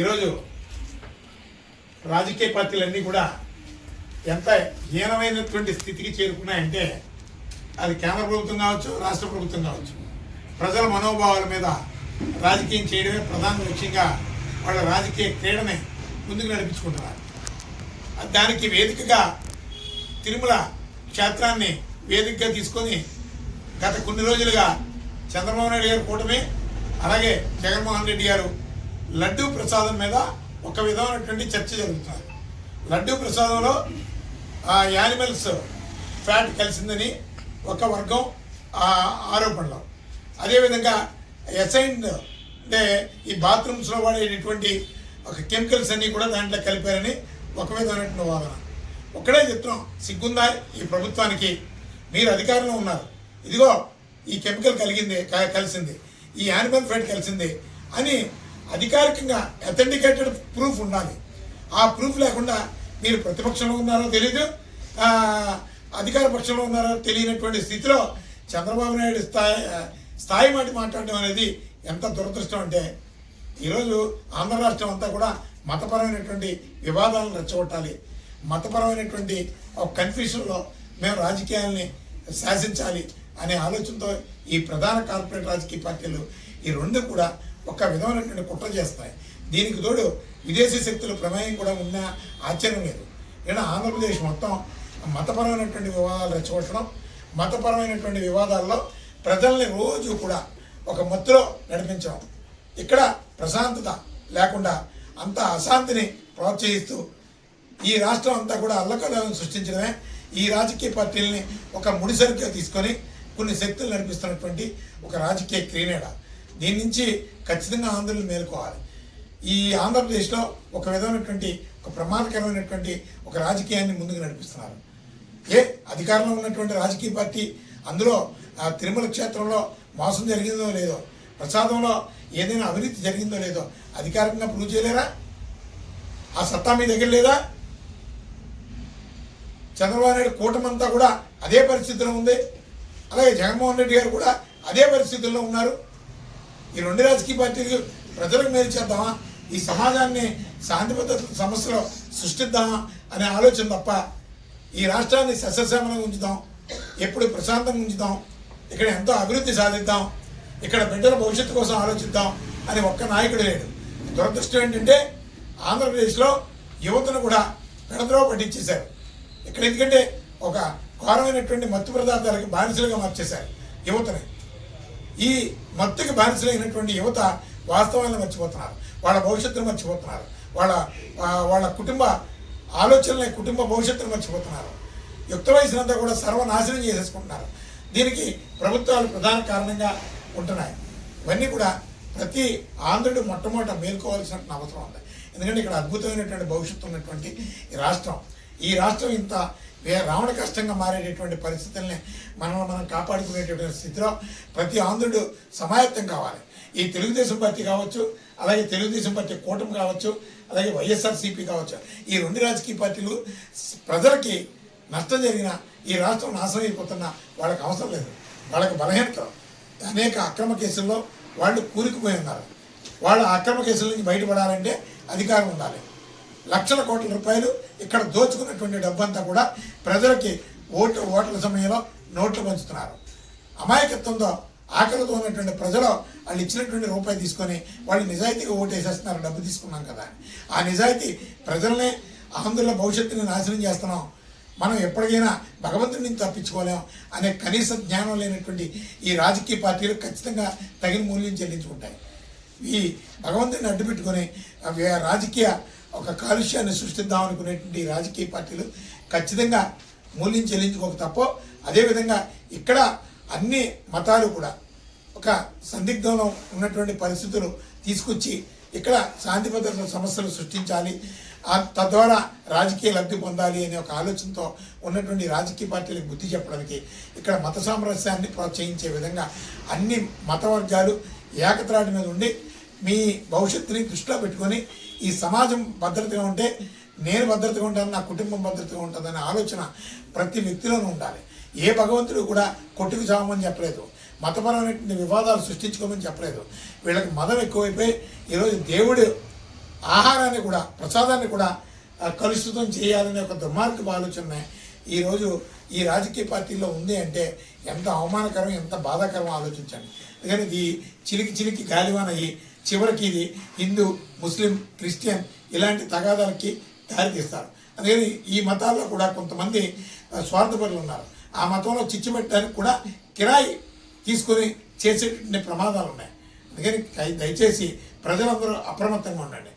ఈరోజు రాజకీయ పార్టీలన్నీ కూడా ఎంత హీనమైనటువంటి స్థితికి చేరుకున్నాయంటే అది కేంద్ర ప్రభుత్వం కావచ్చు రాష్ట్ర ప్రభుత్వం కావచ్చు. ప్రజల మనోభావాల మీద రాజకీయం చేయడమే ప్రధాన లక్ష్యంగా వాళ్ళ రాజకీయ క్రీడని ముందుకు నడిపించుకుంటున్నారు. దానికి వేదికగా తిరుమల క్షేత్రాన్ని వేదికగా తీసుకొని గత కొన్ని రోజులుగా చంద్రబాబు నాయుడు గారు కూటమి అలాగే జగన్మోహన్ రెడ్డి గారు లడ్డూ ప్రసాదం మీద ఒక విధమైనటువంటి చర్చ జరుగుతుంది. లడ్డూ ప్రసాదంలో ఆ యానిమల్స్ ఫ్యాట్ కలిసిందని ఒక వర్గం ఆరోపణలు. అదేవిధంగా ఎసైన్ అంటే ఈ బాత్రూమ్స్లో వాడేటటువంటి ఒక కెమికల్స్ అన్నీ కూడా దాంట్లో కలిపారని ఒక విధమైనటువంటి వాదన. ఒక్కడే చెప్తున్నాం సిగ్గుందా ఈ ప్రభుత్వానికి? మీరు అధికారంలో ఉన్నారు. ఇదిగో ఈ కెమికల్ కలిగింది కలిసింది. ఈ యానిమల్ ఫ్యాట్ కలిసింది అని అధికారికంగా అథెంటికేటెడ్ ప్రూఫ్ ఉండాలి. ఆ ప్రూఫ్ లేకుండా మీరు ప్రతిపక్షంలో ఉన్నారో తెలియదు అధికార పక్షంలో ఉన్నారో తెలియనటువంటి స్థితిలో చంద్రబాబు నాయుడు స్థాయి స్థాయి మాట మాట్లాడడం అనేది ఎంత దురదృష్టం అంటే ఈరోజు ఆంధ్ర రాష్ట్రం అంతా కూడా మతపరమైనటువంటి వివాదాలను రెచ్చగొట్టాలి. మతపరమైనటువంటి ఒక కన్ఫ్యూషన్లో మేము రాజకీయాల్ని శాసించాలి అనే ఆలోచనతో ఈ ప్రధాన కార్పొరేట్ రాజకీయ పార్టీలు ఈ రెండు కూడా ఒక విధమైనటువంటి కుట్ర చేస్తాయి. దీనికి తోడు విదేశీ శక్తుల ప్రమేయం కూడా ఉన్న ఆశ్చర్యం లేదు. ఇలా ఆంధ్రప్రదేశ్ మొత్తం మతపరమైనటువంటి వివాదాలు రెచ్చగొట్టడం మతపరమైనటువంటి వివాదాల్లో ప్రజల్ని రోజు కూడా ఒక మత్తులో నడిపించడం ఇక్కడ ప్రశాంతత లేకుండా అంత అశాంతిని ప్రోత్సహిస్తూ ఈ రాష్ట్రం అంతా కూడా అల్లకల్లాలను సృష్టించడమే ఈ రాజకీయ పార్టీలని ఒక ముడిసరిగా తీసుకొని కొన్ని శక్తులు నడిపిస్తున్నటువంటి ఒక రాజకీయ క్రీనేడ. దీని నుంచి ఖచ్చితంగా ఆంధ్రులు మేలుకోవాలి. ఈ ఆంధ్రప్రదేశ్లో ఒక విధమైనటువంటి ఒక ప్రమాదకరమైనటువంటి ఒక రాజకీయాన్ని ముందుకు నడిపిస్తున్నారు. ఏ అధికారంలో ఉన్నటువంటి రాజకీయ పార్టీ అందులో ఆ తిరుమల క్షేత్రంలో మోసం జరిగిందో లేదో ప్రసాదంలో ఏదైనా అవినీతి జరిగిందో లేదో అధికారికంగా ప్రూవ్ చేయలేరా? ఆ సత్తా మీ దగ్గర లేదా? చంద్రబాబు నాయుడు కూటమంతా కూడా అదే పరిస్థితిలో ఉంది. అలాగే జగన్మోహన్ రెడ్డి గారు కూడా అదే పరిస్థితుల్లో ఉన్నారు. ఈ రెండు రాజకీయ పార్టీలు ప్రజలకు మేలు చేద్దామా? ఈ సమాజాన్ని శాంతి భద్రత సమస్యలు సృష్టిద్దామా అనే ఆలోచన తప్ప ఈ రాష్ట్రాన్ని సస్యశ్యామలంగా ఉంచుదాం ఎప్పుడు ప్రశాంతంగా ఉంచుదాం ఇక్కడ ఎంతో అభివృద్ధి సాధిద్దాం ఇక్కడ బిడ్డల భవిష్యత్తు కోసం ఆలోచిద్దాం అని ఒక్క నాయకుడు లేడు. దురదృష్టం ఏంటంటే ఆంధ్రప్రదేశ్లో యువతను కూడా పెడద్రోవ పట్టించేశారు. ఇక్కడ ఎందుకంటే ఒక ఘోరమైనటువంటి మత్తు పదార్థాలకి బానిసలుగా మార్చేశారు యువతని. ఈ మత్తుకి బానిసలైనటువంటి యువత వాస్తవాలను మర్చిపోతున్నారు. వాళ్ళ భవిష్యత్తును మర్చిపోతున్నారు. వాళ్ళ వాళ్ళ కుటుంబ ఆలోచనలే కుటుంబ భవిష్యత్తును మర్చిపోతున్నారు. యుక్త వయసునంతా కూడా సర్వనాశనం చేసేసుకుంటున్నారు. దీనికి ప్రభుత్వాలు ప్రధాన కారణంగా ఉంటున్నాయి. ఇవన్నీ కూడా ప్రతి ఆంధ్రుడు మొట్టమొదట మేల్కోవాల్సిన అవసరం ఉంది. ఎందుకంటే ఇక్కడ అద్భుతమైనటువంటి భవిష్యత్తు ఉన్నటువంటి ఈ రాష్ట్రం. ఈ రాష్ట్రం ఇంత వే- రావణ కష్టంగా మారేటటువంటి పరిస్థితుల్ని మనం మనం కాపాడుకునేటటువంటి స్థితిలో ప్రతి ఆంధ్రుడు సమాయత్తం కావాలి. ఈ తెలుగుదేశం పార్టీ కావచ్చు అలాగే తెలుగుదేశం పార్టీ కూటమి కావచ్చు అలాగే వైఎస్ఆర్సీపీ కావచ్చు. ఈ రెండు రాజకీయ పార్టీలు ప్రజలకి నష్టం జరిగిన ఈ రాష్ట్రం నాశనం అయిపోతున్న వాళ్ళకి అవసరం లేదు. వాళ్ళకి బలహీనత అనేక అక్రమ కేసుల్లో వాళ్ళు కూరుకుపోయి ఉన్నారు. వాళ్ళ అక్రమ కేసుల నుంచి బయటపడాలంటే అధికారం ఉండాలి. లక్షల కోట్ల రూపాయలు ఇక్కడ దోచుకున్నటువంటి డబ్బంతా కూడా ప్రజలకి ఓటు ఓట్ల సమయంలో నోట్లు పంచుతున్నారు. అమాయకత్వంతో ఆకలితో ఉన్నటువంటి ప్రజలు వాళ్ళు ఇచ్చినటువంటి రూపాయి తీసుకొని వాళ్ళు నిజాయితీగా ఓటు వేసేస్తున్నారు డబ్బు తీసుకున్నాం కదా. ఆ నిజాయితీ ప్రజలనే ఆంధ్రుల భవిష్యత్తుని నాశనం చేస్తున్నాం. మనం ఎప్పటికైనా భగవంతుడి నుంచి తప్పించుకోలేం అనే కనీస జ్ఞానం లేనటువంటి ఈ రాజకీయ పార్టీలు ఖచ్చితంగా తగిన మూల్యం చెల్లించుకుంటాయి. ఈ భగవంతుని అడ్డు పెట్టుకొని రాజకీయ ఒక కాలుష్యాన్ని సృష్టిద్దాం అనుకునేటువంటి రాజకీయ పార్టీలు ఖచ్చితంగా మూల్యం చెల్లించుకోక తప్పో అదేవిధంగా ఇక్కడ అన్ని మతాలు కూడా ఒక సందిగ్ధంలో ఉన్నటువంటి పరిస్థితులు తీసుకొచ్చి ఇక్కడ శాంతి భద్రత సమస్యలు సృష్టించాలి ఆ తద్వారా రాజకీయ లబ్ధి పొందాలి అనే ఒక ఆలోచనతో ఉన్నటువంటి రాజకీయ పార్టీలకు బుద్ధి చెప్పడానికి ఇక్కడ మత సామరస్యాన్ని ప్రోత్సహించే విధంగా అన్ని మత వర్గాలు ఏకత్రాటి మీద ఉండి మీ భవిష్యత్తుని దృష్టిలో పెట్టుకొని ఈ సమాజం భద్రతగా ఉంటే నేను భద్రతగా ఉంటాను నా కుటుంబం భద్రతగా ఉంటుందనే ఆలోచన ప్రతి వ్యక్తిలోనూ ఉండాలి. ఏ భగవంతుడు కూడా కొట్టుకు చావమని చెప్పలేదు. మతపరమైనటువంటి వివాదాలు సృష్టించుకోమని చెప్పలేదు. వీళ్ళకి మతం ఎక్కువైపోయి ఈరోజు దేవుడు ఆహారాన్ని కూడా ప్రసాదాన్ని కూడా కలుషితం చేయాలనే ఒక దుర్మార్గపు ఆలోచన ఈరోజు ఈ రాజకీయ పార్టీలో ఉంది అంటే ఎంత అవమానకరం ఎంత బాధాకరం ఆలోచించండి. అందుకని ఇది చిలికి చిలికి గాలివానయ్యి చివరికి ఇది హిందూ ముస్లిం క్రిస్టియన్ ఇలాంటి తగాదాలకి దారితీస్తారు. అందుకని ఈ మతాల్లో కూడా కొంతమంది స్వార్థపరులు ఉన్నారు. ఆ మతంలో చిచ్చు పెట్టడానికి కూడా కిరాయి తీసుకొని చేసేటువంటి ప్రమాదాలు ఉన్నాయి. అందుకని దయచేసి ప్రజలందరూ అప్రమత్తంగా ఉండండి.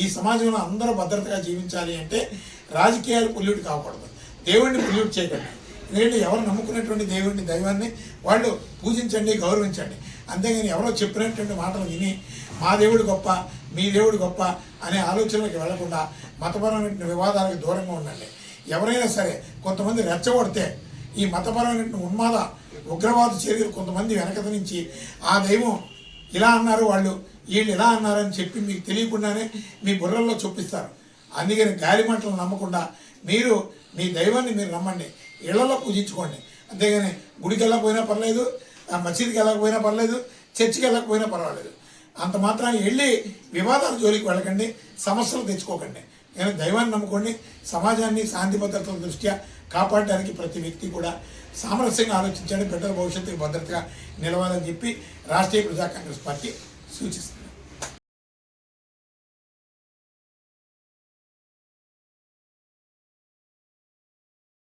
ఈ సమాజంలో అందరూ భద్రతగా జీవించాలి అంటే రాజకీయాలు పొల్యూట్ కాకూడదు. దేవుడిని పొల్యూట్ చేయకండి. ఎందుకంటే ఎవరు నమ్ముకున్నటువంటి దేవుడిని దైవాన్ని వాళ్ళు పూజించండి గౌరవించండి. అంతేగాని ఎవరో చెప్పినటువంటి మాటలు విని మా దేవుడు గొప్ప మీ దేవుడు గొప్ప అనే ఆలోచనలకు వెళ్ళకుండా మతపరమైన వివాదాలకు దూరంగా ఉండండి. ఎవరైనా సరే కొంతమంది రెచ్చగొడితే ఈ మతపరమైన ఉన్మాద ఉగ్రవాద చర్యలు కొంతమంది వెనకత నుంచి ఆ దైవం ఇలా అన్నారు వాళ్ళు వీళ్ళు ఇలా అన్నారని చెప్పి మీకు తెలియకుండానే మీ బుర్రల్లో చూపిస్తారు అందుకని గాలి మంటలు నమ్మకుండా మీరు మీ దైవాన్ని మీరు నమ్మండి. ఇళ్ళలో పూజించుకోండి. అంతేగాని గుడికి వెళ్ళకపోయినా పర్లేదు ఆ వెళ్ళకపోయినా పర్లేదు చర్చికి వెళ్ళకపోయినా పర్వాలేదు. అంత మాత్రాన్ని వెళ్ళి వివాదాల జోలికి వెళ్ళకండి సమస్యలు తెచ్చుకోకండి. నేను దైవాన్ని నమ్ముకోండి సమాజాన్ని శాంతి భద్రతల దృష్ట్యా కాపాడడానికి ప్రతి వ్యక్తి కూడా సామరస్యంగా ఆలోచించండి బిడ్డల భవిష్యత్తుకు భద్రతగా నిలవాలని చెప్పి రాష్ట్రీయ ప్రజా కాంగ్రెస్ పార్టీ సూచిస్తుంది.